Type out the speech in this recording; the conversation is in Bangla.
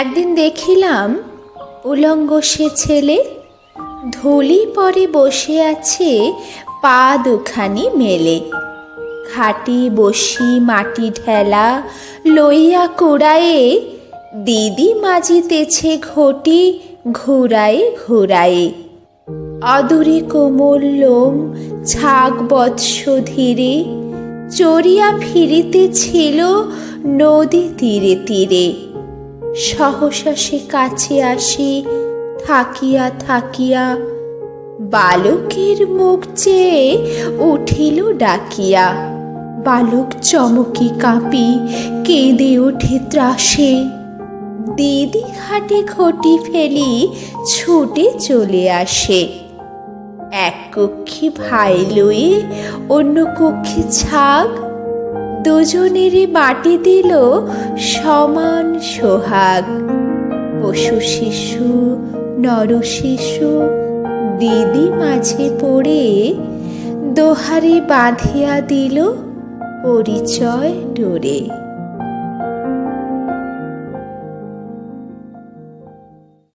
একদিন দেখিলাম উলঙ্গ সে ছেলে ধুলি পরে বসে আছে পা দুখানি মেলে। খাটি বসি মাটি ঢেলা লইয়া কুড়ায়ে দিদি মাজিতেছে ঘটি ঘুরায়ে ঘুরায়ে। অদূরে কোমল লোম ছাগ বৎস ধীরে চড়িয়া ফিরিতেছিল নদী তীরে তীরে। সহসা সে কাছে আসি, থাকিয়া থাকিয়া বালকের মুখ চেয়ে উঠিল ডাকিয়া। বালক চমকি কাঁপি, কেঁদে ওঠে ত্রাসে। দিদি ঘাটে ঘটি ফেলি, ছুটে চলে আসে। এক কক্ষে ভাই লয়ে অন্য কক্ষে ছাগ দুজনেরই বাটি দিল সমান সোহাগ। পশু শিশু, নর শিশু, দিদি মাঝে পড়ে দোহারে বাঁধিয়া দিল পরিচয় ডোরে।